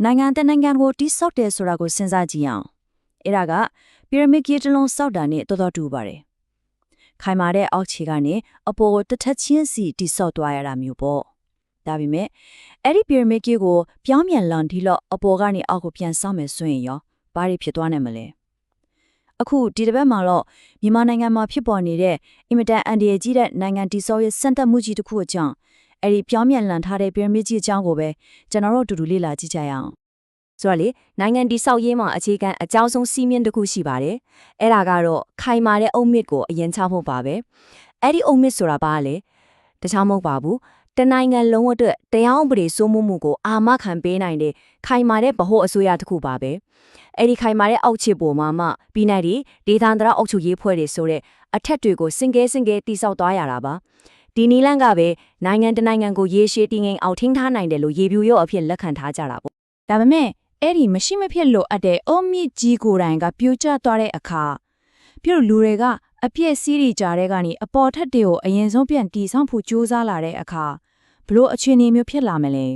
နိုင်ငံတနိုင်ငံကိုတိဆောက်တယ်ဆိုတာကိုစဉ်းစားကြည့်အောင်အဲ့ဒါကပီရမစ်ကြီးတစ်လုံးစောက်တာနဲ့တော်တော်တူပါတယ်ခိုင်မာတဲ့အောက်ခြေကနေအပေါ်ကိုတစ်ထက်ချင်းစီတိဆောက်သွားရတာမျိုးပေါ့ဒါပေမဲ့အဲ့ဒီပီရမစ်ကြီးကိုပြောင်းပြန်လန်ဒီလော့အပေါ်ကနေအောက်ကိုပြန်ဆောက်မယ်ဆိုရင်ရောဘာတွေဖြစ်သွားနိုင်မလဲအခုဒီတစ်ပတ်မှာတော့မြန်မာနိုင်ငံမှာဖြစ်ပေါ်နေတဲ့အင်မတန်အန်ဒီရကြီးတဲ့နိုင်ငံတိဆောက်ရေးစံတက်မှုကြီးတစ်ခုအကြောင်း အဲ့ဒီပြောင်းပြန်လန်ထားတဲ့ပီရမစ်ကြီးအကြောင်းကိုပဲကျွန်တော်တို့အတူတူလေ့လာကြည့်ကြရအောင်ဆိုတော့လေနိုင်ငံတည်ဆောက်ရေးမှာအခြေခံအကြောင်းဆုံးစီးမြင့်တစ်ခုရှိပါတယ်။အဲ့ဒါကတော့ခိုင်မာတဲ့အုံမြစ်ကိုအရင်ချဖို့ပါပဲ။အဲ့ဒီအုံမြစ်ဆိုတာဘာလဲ။တခြားမဟုတ်ပါဘူး။တနိုင်ငံလုံးအတွက်တရားဥပဒေစိုးမိုးမှုကိုအာမခံပေးနိုင်တဲ့ခိုင်မာတဲ့ဗဟိုအစိုးရတစ်ခုပါပဲ။အဲ့ဒီခိုင်မာတဲ့အောက်ခြေပေါ်မှာမှပြီးနိုင်ဒီဒေသန္တရအုပ်ချုပ်ရေးဖွဲ့တွေဆိုတဲ့အထက်တွေကိုစင်ကဲစင်ကဲတိဆောက်သွားရတာပါ။ ဒီနီလန့်ကပဲနိုင်ငံတနိုင်ငံကိုရေရှည်တည်ငြိမ်အောင်ထိန်းထားနိုင်တယ်လို့ရေပြူရောအဖြစ်လက်ခံထားကြတာပေါ့ဒါပေမဲ့အဲ့ဒီမရှိမဖြစ်လို့အပ်တဲ့အုံမြင့်ကြီးကိုယ်တိုင်ကပြိုကျသွားတဲ့အခါပြုတ်လူတွေကအပြည့်စီးရီကြားတဲ့ကနေအပေါ်ထက်တွေကိုအရင်ဆုံးပြန်တီဆောင်ဖို့ကြိုးစားလာတဲ့အခါဘလို့အခြေအနေမျိုးဖြစ်လာမလဲ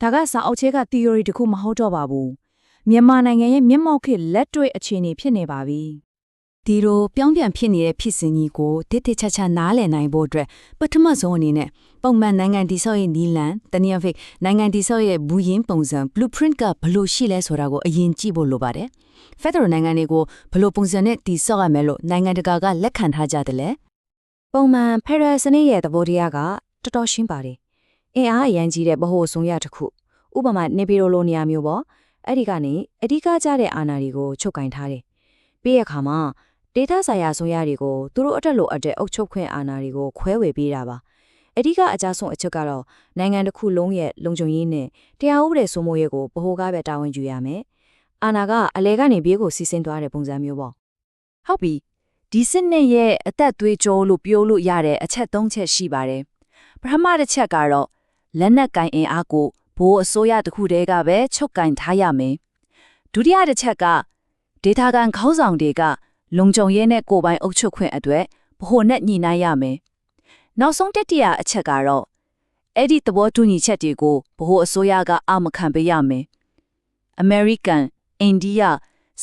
ဒါကစာအုပ်ချဲက theory တခုမဟုတ်တော့ပါဘူးမြန်မာနိုင်ငံရဲ့မျက်မှောက်ခေတ်လက်တွေ့အခြေအနေဖြစ်နေပါပြီ ဒီလိုပြောင်းပြန်ဖြစ်နေတဲ့ဖြစ်စဉ်ကြီးကိုတိတိကျကျနားလည်နိုင်ဖို့အတွက်ပထမဆုံးအနေနဲ့ပုံမှန်နိုင်ငံတည်ဆောက်ရေးနီလန်တနည်းအားဖြင့်နိုင်ငံတည်ဆောက်ရေးဘူးရင်ပုံစံ blueprint ကဘယ်လိုရှိလဲဆိုတာကိုအရင်ကြည့်ဖို့လိုပါတယ်။ Federal နိုင်ငံတွေကိုဘယ်လိုပုံစံနဲ့တည်ဆောက်ရမယ်လို့နိုင်ငံတကာကလက်ခံထားကြတယ်လဲပုံမှန်ဖက်ဒရယ်စနစ်ရဲ့သဘောတရားကတော်တော်ရှင်းပါတယ်။အင်အားအရန်ကြီးတဲ့ဗဟိုအစိုးရတစ်ခုဥပမာနေပြည်တော်လိုနေရာမျိုးပေါ့အဲ့ဒီကနေအဓိကကျတဲ့အာဏာတွေကိုချုပ်ကင်ထားတယ်။ပြီးရခါမှာ ဒေတာဆိုင်ရာအစိုးရတွေကိုသူတို့အတက်လို့အတက်အုပ်ချုပ်ခွင့်အာဏာတွေကိုခွဲဝေပေးတာပါ။အဓိကအကြဆုံးအချက်ကတော့နိုင်ငံတစ်ခုလုံးရဲ့လုံခြုံရေးနဲ့တရားဥပဒေစိုးမိုးရေးကိုဗဟိုကပဲတာဝန်ယူရမယ်။အာဏာကအလဲကနေဘေးကိုစီးဆင်းသွားတဲ့ပုံစံမျိုးပေါ့ဟုတ်ပြီဒီစစ်နဲ့ရဲ့အသက်သွေးကြောလို့ပြောလို့ရတဲ့အချက်၃ချက်ရှိပါတယ်ပထမတစ်ချက်ကတော့လက်နက်ကင်အင်အားကိုဘိုးအစိုးရတစ်ခုတည်းကပဲချုပ်ကင်ထားရမယ်ဒုတိယတစ်ချက်ကဒေတာကန်ခေါင်းဆောင်တွေက လုံခြုံရေးနဲ့ကိုယ်ပိုင်အုပ်ချုပ်ခွင့်အတွက်ဗဟိုနဲ့ညှိနှိုင်းရမယ်နောက်ဆုံးတတိယအချက်ကတော့အဲ့ဒီသဘောတူညီချက်တွေကိုဗဟိုအစိုးရကအာမခံပေးရမယ် American, India,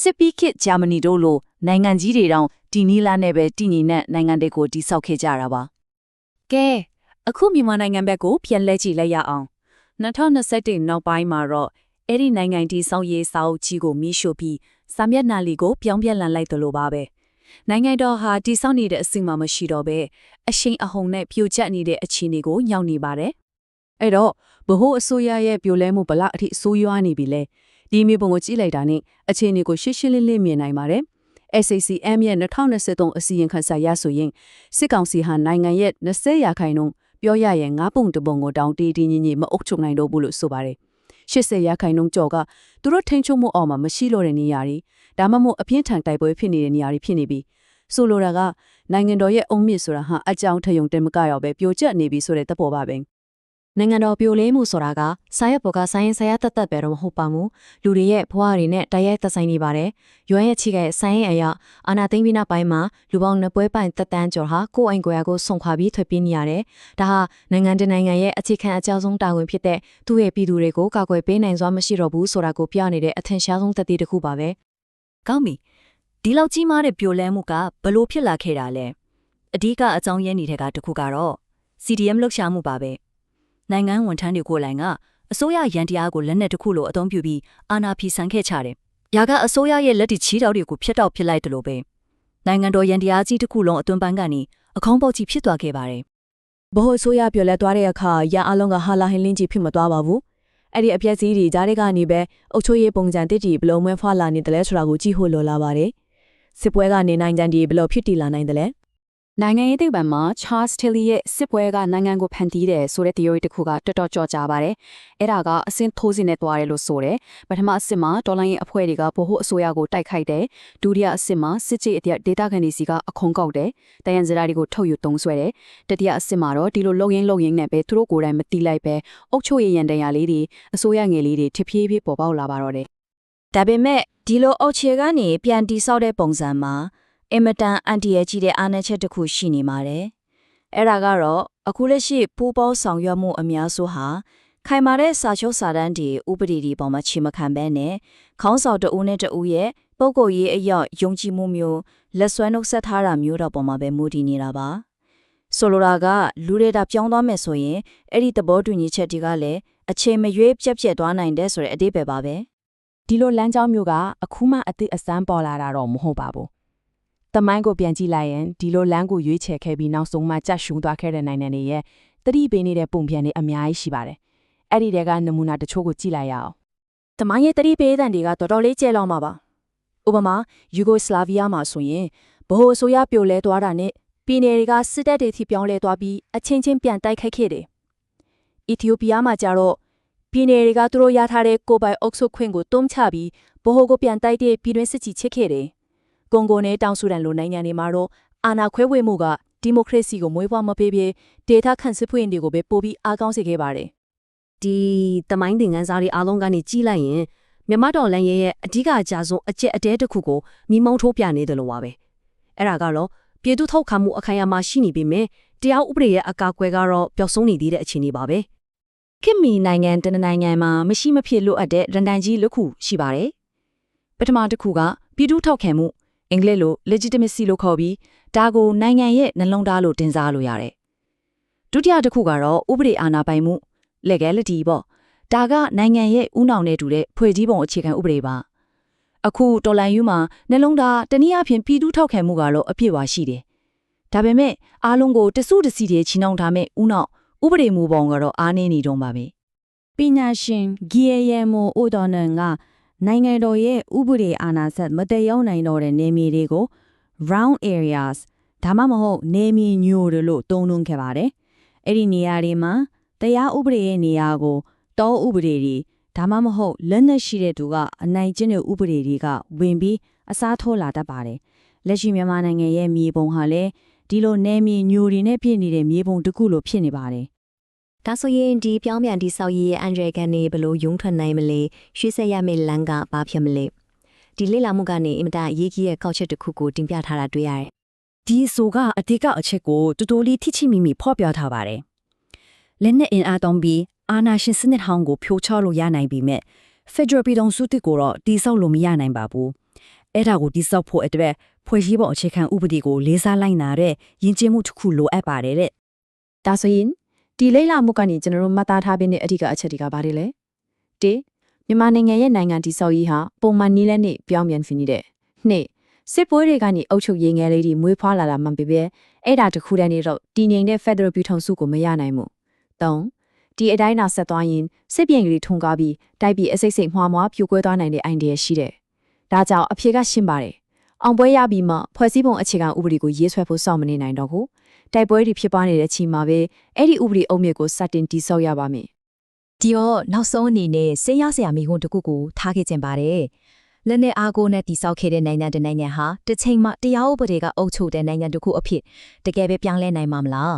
စစ်ပီးခေတ်ဂျာမနီတို့လိုနိုင်ငံကြီးတွေတောင်ဒီနီလာနဲ့ပဲတည်ငြိမ်တဲ့နိုင်ငံတွေကိုတိစောက်ခဲ့ကြတာပါကဲအခုမြန်မာနိုင်ငံဘက်ကိုပြန်လဲကြည့်လိုက်ရအောင်2021နောက်ပိုင်းမှာတော့အဲ့ဒီနိုင်ငံတီစောင်းရေးစာအုပ်ကြီးကိုမိရှို့ပြီး စာမျက်နှာလီကိုပြောင်းပြန်လန်လိုက်သလိုပါပဲနိုင်ငံတော်ဟာတီစောင်းနေတဲ့အစီအမမရှိတော့ပဲအရှိန်အဟုန်နဲ့ပြိုကျနေတဲ့အခြေအနေကိုညှောက်နေပါတယ်အဲ့တော့ဘဟိုအစိုးရရဲ့ပြိုလဲမှုဘလောက်အထိအဆိုးရွားနေပြီလဲဒီမြေပုံကိုကြည့်လိုက်တာနဲ့အခြေအနေကိုရှင်းရှင်းလင်းလင်းမြင်နိုင်ပါတယ် SACM ရဲ့2023အစီရင်ခံစာရဆိုရင်စစ်ကောင်စီဟာနိုင်ငံရဲ့20ရာခိုင်နှုန်းပြောရရင်9ပုံတပုံကိုတောင်းတီးတီးညင်ညင်မအုပ်ချုပ်နိုင်တော့ဘူးလို့ဆိုပါတယ် 80ရာခိုင်နှုန်းကျော်ကသူတို့ထိန်းချုပ်မှုအောက်မှာမရှိတော့တဲ့နေရာတွေဒါမှမဟုတ်အပြင်းထန်တိုက်ပွဲဖြစ်နေတဲ့နေရာတွေဖြစ်နေပြီးဆိုလိုတာကနိုင်ငံတော်ရဲ့အုံမြင့်ဆိုတာဟာအကြောင်းထယုံတင်မကရောက်ပဲပြိုကျနေပြီဆိုတဲ့သဘောပါပဲ နိုင်ငံတော်ပြိုလဲမှုဆိုတာကစာရွက်ပေါ်ကဆိုင်းဆရာတက်တက်ပဲတော့မဟုတ်ပါဘူးလူတွေရဲ့ဘဝတွေနဲ့တိုက်ရိုက်သက်ဆိုင်နေပါတယ်ရွမ်းရဲ့ချိကရဲ့ဆိုင်းရဲ့အရာအာနာသိမ့်ပြီးနောက်ပိုင်းမှာလူပေါင်းနှစ်ပွဲပိုင်တက်တန်းကျော်ဟာကိုယ်အိမ်ကိုယ်ရကိုဆုံခွာပြီးထွက်ပြေးနေရတယ်ဒါဟာနိုင်ငံတကာနိုင်ငံရဲ့အခြေခံအကြောင်းဆုံးတာဝန်ဖြစ်တဲ့သူ့ရဲ့ပြည်သူတွေကိုကာကွယ်ပေးနိုင်စွမ်းမရှိတော့ဘူးဆိုတာကိုပြနေတဲ့အထင်ရှားဆုံးသက်သေတစ်ခုပါပဲကောင်းပြီဒီလောက်ကြီးမားတဲ့ပြိုလဲမှုကဘလို့ဖြစ်လာခဲ့တာလဲအဓိကအကြောင်းရင်းနေတဲ့ကတစ်ခုကတော့ CDM လှုပ်ရှားမှုပါပဲ နိုင်ငံဝန်ထမ်းတွေကိုယ်တိုင်ကအစိုးရရန်တရားကိုလက်နက်တစ်ခုလိုအသုံးပြုပြီးအာဏာဖီဆန်ခဲ့ကြတယ်။ရာကအစိုးရရဲ့လက်တီချီတောက်တွေကိုဖျက်တောက်ဖြစ်လိုက်တယ်လို့ပဲနိုင်ငံတော်ရန်တရားကြီးတစ်ခုလုံးအတွန်းပန်းကနေအခေါင်းပေါက်ကြီးဖြစ်သွားခဲ့ပါတယ်ဘဟိုဆိုရပြော်လဲသွားတဲ့အခါရန်အလုံးကဟာလာဟင်းလင်းကြီးဖြစ်မသွားပါဘူးအဲ့ဒီအပြက်စီးတွေကြားတဲ့ကနေပဲအုတ်ချိုးရေးပုံစံတစ်တီဘလုံးမဲဖွာလာနေတယ်လဲဆိုတာကိုကြည့်ဖို့လိုလာပါတယ်စစ်ပွဲကနေနိုင်ကြံဒီဘလို့ဖြစ်တည်လာနိုင်တယ်လဲ နိုင်ငံရေးသိပ္ပံမှာ Charles Tilly ရဲ့စစ်ပွဲကနိုင်ငံကိုဖန်တီးတယ်ဆိုတဲ့ theory တစ်ခုကတော်တော်ကြော်ကြားပါတယ်။အဲ့ဒါကအဆင့်ထိုးစီနဲ့တွားတယ်လို့ဆိုတယ်။ပထမအဆင့်မှာတော်လိုင်းရဲ့အဖွဲ့တွေကဗဟိုအစိုးရကိုတိုက်ခိုက်တယ်။ဒုတိယအဆင့်မှာစစ်ကြေးအတဲ့ဒေတာကန်ဒီစီကအခွန်ကောက်တယ်။တယန်စရာတွေကိုထုတ်ယူသုံးဆွဲတယ်။တတိယအဆင့်မှာတော့ဒီလိုလုံရင်းလုံရင်းနဲ့ပဲသူတို့ကိုယ်တိုင်မတိလိုက်ပဲအုတ်ချိုရရန်တရာလေးတွေအစိုးရငယ်လေးတွေထဖြည်းဖြည်းပေါ်ပေါက်လာပါတော့တယ်ဒါပေမဲ့ဒီလိုအောက်ခြေကနေပြန်တိဆောက်တဲ့ပုံစံမှာ အင်မတန်အန်တီရဲ့ကြီးတဲ့အားနည်းချက်တစ်ခုရှိနေပါတယ်။အဲ့ဒါကတော့အခုလက်ရှိပူးပေါင်းဆောင်ရွက်မှုအများစုဟာခိုင်မာတဲ့စာချုပ်စာတမ်းတွေဥပဒေတွေပေါ်မှာချီမခံဘဲနဲ့ခေါင်းဆောင်တဦးနဲ့တဦးရဲ့ပုံကိုယ်ရေးအရာယုံကြည်မှုမျိုးလက်ဆွဲနှုတ်ဆက်ထားတာမျိုးတော့ပေါ်မှာပဲမူတည်နေတာပါဆိုလိုတာကလူတွေတာပြောင်းသွားမယ်ဆိုရင်အဲ့ဒီသဘောတူညီချက်တွေကလည်းအချိန်မရွေးပြက်ပြက်သွားနိုင်တဲ့ဆိုတဲ့အတိတ်ပဲပါပဲဒီလိုလမ်းကြောင်းမျိုးကအခုမှအသစ်အစမ်းပေါ်လာတာတော့မဟုတ်ပါဘူး။ တမိုင်းကိုပြန်ကြည့်လိုက်ရင်ဒီလိုလမ်းကိုရွေးချယ်ခဲ့ပြီးနောက်ဆုံးမှကြက်ရှုံသွားခဲ့တဲ့နိုင်ငံတွေရဲ့တတိပေးနေတဲ့ပုံပြန်တွေအများကြီးရှိပါတယ်။အဲ့ဒီတဲကနမူနာတချို့ကိုကြည့်လိုက်ရအောင်။တမိုင်းရဲ့တတိပေးတဲ့တွေကတော်တော်လေးကျဲလောင်မှာပါ။ဥပမာယူဂိုစလာဗီးယားမှာဆိုရင်ဗဟိုအစိုးရပြိုလဲသွားတာနဲ့ပြည်နယ်တွေကစစ်တပ်တွေထိပြောင်းလဲသွားပြီးအချင်းချင်းပြန်တိုက်ခိုက်ခဲ့တယ်။အီသီယိုးပီးယားမှာကျတော့ပြည်နယ်တွေကသူတို့ရထားတဲ့ကိုယ်ပိုင်အုပ်စုခွင့်ကိုတွန်းချပြီးဗဟိုကိုပြန်တိုက်တဲ့ပြည်တွင်းစစ်ကြီးချစ်ခဲ့တယ်။ ကွန်ဂိုနဲ့တောင်ဆူဒန်လိုနိုင်ငံတွေမှာတော့အာဏာခွဲဝေမှုကဒီမိုကရေစီကိုမွေးဖွားမပေးဘဲဒေတာခန့်စစ်ဖွင့်တွေကိုပဲပို့ပြီးအားကောင်းစေခဲ့ပါတယ်။ဒီတမိုင်းသင်ခန်းစာတွေအားလုံးကနေကြီးလိုက်ရင်မြမတော်လန်ရဲရဲ့အဓိကအကြဆုံးအကျက်အတဲတစ်ခုကိုမိမုံထိုးပြနေတယ်လို့ပါပဲအဲ့ဒါကတော့ပြည်သူထောက်ခံမှုအခိုင်အမာရှိနေပြီမဲ့တရားဥပဒေရဲ့အကာအကွယ်ကတော့ပျောက်ဆုံးနေသေးတဲ့အခြေအနေပါပဲခင်မီနိုင်ငံတနင်္နိုင်ငံမှာမရှိမဖြစ်လိုအပ်တဲ့ရန်တန်ကြီးတစ်ခုရှိပါတယ်။ပထမတစ်ခုကပြည်သူထောက်ခံမှု အင်္ဂလိပ်လို legitimacy လို့ခေါ်ပြီးဒါကိုနိုင်ငံရဲ့နှလုံးသားလို့တင်စားလို့ရတယ်။ဒုတိယတစ်ခုကတော့ဥပဒေအာဏာပိုင်မှု legality ပေါ့။ဒါကနိုင်ငံရဲ့ဥနောင်နဲ့တူတဲ့ဖွဲ့စည်းပုံအခြေခံဥပဒေပါ။အခုတော်လန်ယူမှာနှလုံးသားတနည်းအားဖြင့်ပြည်သူထောက်ခံမှုကတော့အပြည့်အဝရှိတယ်။ဒါပေမဲ့အားလုံးကိုတစုတစီတည်းချီနှောင်ထားမဲ့ဥနောင်ဥပဒေမူပုံကတော့အားနည်းနေတော့ပါပဲပညာရှင်ဂီယယမိုအိုတော်နန်က နိုင်ငံတော်ရဲ့ဥပဒေအာဏာဆက်မတည်ရောက်နိုင်တော့တဲ့နေမြေတွေကို round areas ဒါမှမဟုတ်နေမြေညိုတွေလို့သုံးနှုန်းခဲ့ပါတယ်။အဲ့ဒီနေရာတွေမှာတရားဥပဒေရဲ့နေရာကိုတောဥပဒေတွေဒါမှမဟုတ်လက်နက်ရှိတဲ့သူကအနိုင်ကျင့်တဲ့ဥပဒေတွေကဝင်ပြီးအစားထိုးလာတတ်ပါတယ်။လက်ရှိမြန်မာနိုင်ငံရဲ့မြေပုံဟာလည်းဒီလိုနေမြေညိုတွေနဲ့ပြည့်နေတဲ့မြေပုံတစ်ခုလိုဖြစ်နေပါတယ်။ ဒါဆိုရင်ဒီပြောင်းပြန်ဒီဆောက်ရေးရဲ့အန်ဒရကန်နေဘလို့ယုံထွက်နိုင်မလဲရွှေ့ဆက်ရမယ့်လမ်းကဘာဖြစ်မလဲဒီလေ့လာမှုကနေအင်မတန်အရေးကြီးတဲ့ကောက်ချက်တစ်ခုကိုတင်ပြထားတာတွေ့ရတယ်ဒီဆိုကအဓိကအချက်ကိုတူတူလေးထိချိမိမိဖော်ပြထားပါတယ်။လက်နက်အင်အားတောင်းပြီးအာနာရှင်စနစ်ဟောင်းကိုဖြိုချလို့ရနိုင်ပြီမဲ့ Federal ပြည်တော်စုတစ်ကိုတော့တိဆောက်လို့မရနိုင်ပါဘူး။အဲ့ဒါကိုတိဆောက်ဖို့အတွက်ဖွဲ့စည်းပုံအခြေခံဥပဒေကိုလေးစားလိုက်နာတဲ့ယဉ်ကျေးမှုတစ်ခုလိုအပ်ပါတယ်တဲ့ဒါဆိုရင် ဒီလိမ့်လာမှုကနေကျွန်တော်တို့မှတ်သားထားပြီးတဲ့အဓိကအချက်တွေကဘာတွေလဲ၁မြန်မာနိုင်ငံရဲ့နိုင်ငံတည်ဆောက်ရေးဟာပုံမှန်နည်းလမ်းနဲ့ပြောင်းပြန်ဖြစ်နေတဲ့၂စစ်ပွဲတွေကနေအုပ်ချုပ်ရေးငယ်လေးတွေမွေးဖွားလာတာမှန်ပေပဲအဲ့ဒါတခုတည်းနေတော့တည်ငြိမ်တဲ့ Federal ပြည်ထောင်စုကိုမရနိုင်ဘူး၃ဒီအတိုင်းသာဆက်သွားရင်စစ်ပြင်ကလေးထုံကားပြီးတိုက်ပြီးအစိတ်စိတ်မှားမှားပြိုကွဲသွားနိုင်တဲ့ idea ရှိတယ်ဒါကြောင့်အဖြေကရှင်းပါတယ်အောင်ပွဲရပြီးမှဖွဲ့စည်းပုံအခြေခံဥပဒေကိုရေးဆွဲဖို့စောင့်မနေနိုင်တော့ဘူး တိုက်ပွဲတွေဖြစ်ပွားနေတဲ့ချိန်မှာပဲအဲ့ဒီဥပဒေအုပ်မြစ်ကိုစတင်တိဆောက်ရပါမယ်ဒီတော့နောက်ဆုံးအနေနဲ့စေးရဆရာမိခွန်းတစ်ခုကိုထားခဲ့ခြင်းပါတယ်။လက်နဲ့အားကိုနဲ့တိဆောက်ခဲ့တဲ့နိုင်ငံတစ်နိုင်ငံဟာတစ်ချိန်မှတရားဥပဒေကအုပ်ချုပ်တဲ့နိုင်ငံတစ်ခုအဖြစ်တကယ်ပဲပြောင်းလဲနိုင်မှာမလား